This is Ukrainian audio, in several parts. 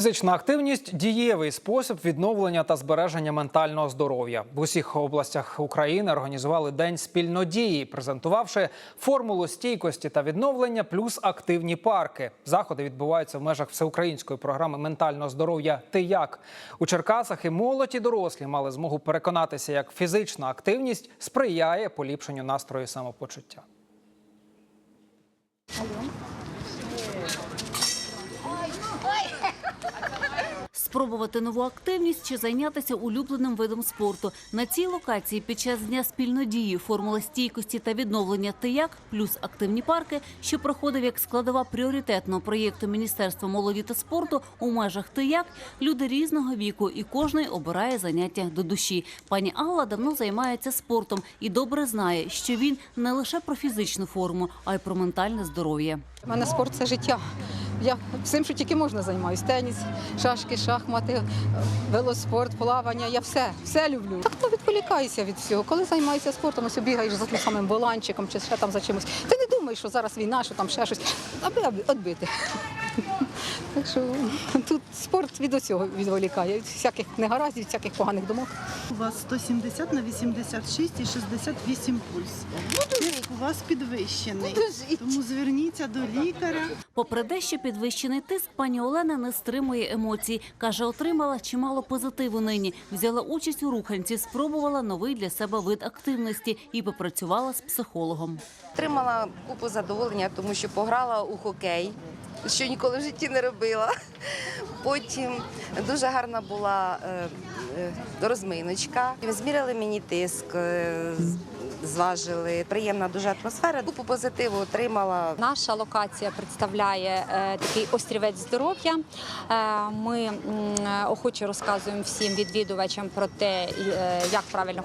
Фізична активність дієвий спосіб відновлення та збереження ментального здоров'я. В усіх областях України організували день спільнодії, презентувавши формулу стійкості та відновлення плюс активні парки. Заходи відбуваються в межах всеукраїнської програми ментального здоров'я Ти як у Черкасах і молоді дорослі мали змогу переконатися, як фізична активність сприяє поліпшенню настрою самопочуття. Спробувати нову активність чи зайнятися улюбленим видом спорту на цій локації під час дня спільнодії формула стійкості та відновлення «Тияк» плюс активні парки, що проходив як складова пріоритетного проєкту Міністерства молоді та спорту у межах «Тияк», люди різного віку, і кожний обирає заняття до душі. Пані Алла давно займається спортом і добре знає, що він не лише про фізичну форму, а й про ментальне здоров'я. У мене спорт це життя. Я всім, що тільки можна займаюся. Теніс, шашки, шахмати, велоспорт, плавання. Я все, все люблю. Так то відволікаюся від всього. Коли займаюся спортом, ось бігаєш за тим самим воланчиком чи ще там за чимось. Ти не думаєш, що зараз війна, що там ще щось, аби відбити. Так що тут спорт від усього відволікає, від всяких негараздів, всяких поганих думок. У вас 170 на 86 і 68 пульс. Тиск у вас підвищений, тому зверніться до лікаря. Попри дещо підвищений тиск, пані Олена не стримує емоцій. Каже, отримала чимало позитиву нині. Взяла участь у руханці, спробувала новий для себе вид активності і попрацювала з психологом. Отримала купу задоволення, тому що пограла у хокей, що ніколи в житті не робила. Потім дуже гарна була е, е, розминочка. Зміряли мені тиск, е, зважили. Приємна дуже атмосфера. Купу позитиву отримала. Наша локація представляє е, такий острівець здоров'я. Е, ми охоче розказуємо всім відвідувачам про те, е, як правильно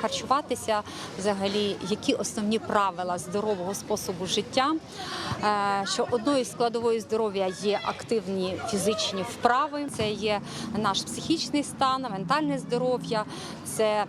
харчуватися, взагалі, які основні правила здорового способу життя. Що одною з складової здоров'я є активні фізичні вправи, це є наш психічний стан, ментальне здоров'я, це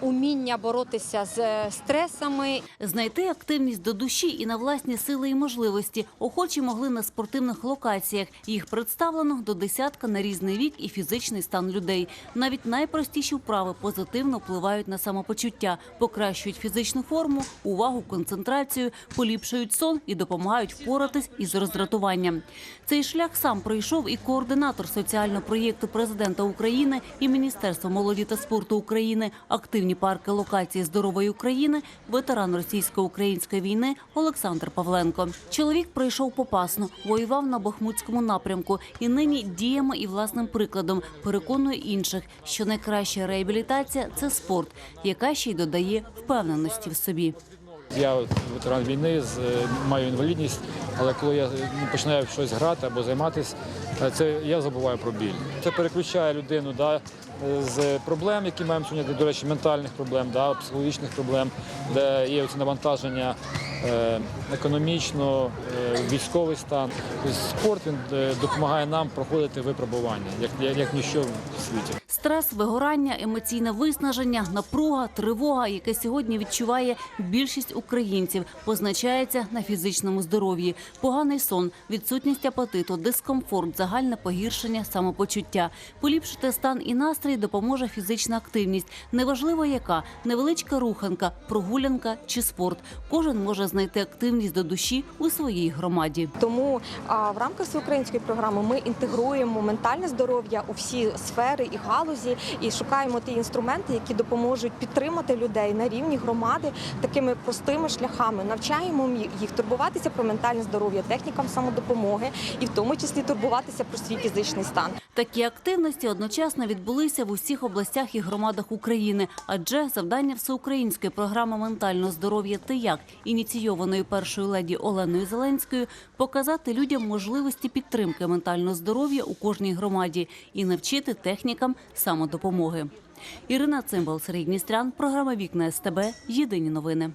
уміння боротися з е, стресами Знайти активність до душі і на власні сили і можливості охочі могли на спортивних локаціях. Їх представлено до десятка на різний вік і фізичний стан людей. Навіть найпростіші вправи позитивно впливають на самопочуття, покращують фізичну форму, увагу, концентрацію, поліпшують сон і допомагають впоратись із роздратуванням. Цей шлях сам пройшов і координатор соціального проєкту президента України і Міністерства молоді та спорту України активні парки локації здорової України, ветеран російсько-української війни Олександр Павленко. Чоловік пройшов попасно, воював на Бахмутському напрямку і нині діями і власним прикладом переконує інших, що найкраща реабілітація це спорт, яка ще й додає впевненості в собі. Я ветеран війни, маю інвалідність, але коли я ну, починаю щось грати або займатися, е, це я забуваю про біль. Це переключає людину да, е, з проблем, які маємо сьогодні, до речі, ментальних проблем, да, психологічних проблем, де є оці навантаження е, економічно, е, військовий стан. Тобто спорт він е, допомагає нам проходити випробування, як, як ніщо в світі. Стрес, вигорання, емоційне виснаження, напруга, тривога, яке сьогодні відчуває більшість українців, позначається на фізичному здоров'ї. Поганий сон, відсутність апетиту, дискомфорт, загальне погіршення самопочуття. Поліпшити стан і настрій допоможе фізична активність. Неважливо, яка невеличка руханка, прогулянка чи спорт. Кожен може знайти активність до душі у своїй громаді. Тому в рамках всеукраїнської програми ми інтегруємо ментальне здоров'я у всі сфери і галузі, і шукаємо ті інструменти, які допоможуть підтримати людей на рівні громади такими простими шляхами. Навчаємо їх турбуватися про ментальне здоров'я, технікам самодопомоги, і в тому числі турбуватися про свій фізичний стан. Такі активності одночасно відбулися в усіх областях і громадах України, адже завдання всеукраїнської програми ментального здоров'я «Ти як», ініційованої першою леді Оленою Зеленською, показати людям можливості підтримки ментального здоров'я у кожній громаді і навчити технікам самодопомоги. Ірина Цимбал, Сергій Дністрян, програма Вікна СТБ. Єдині новини.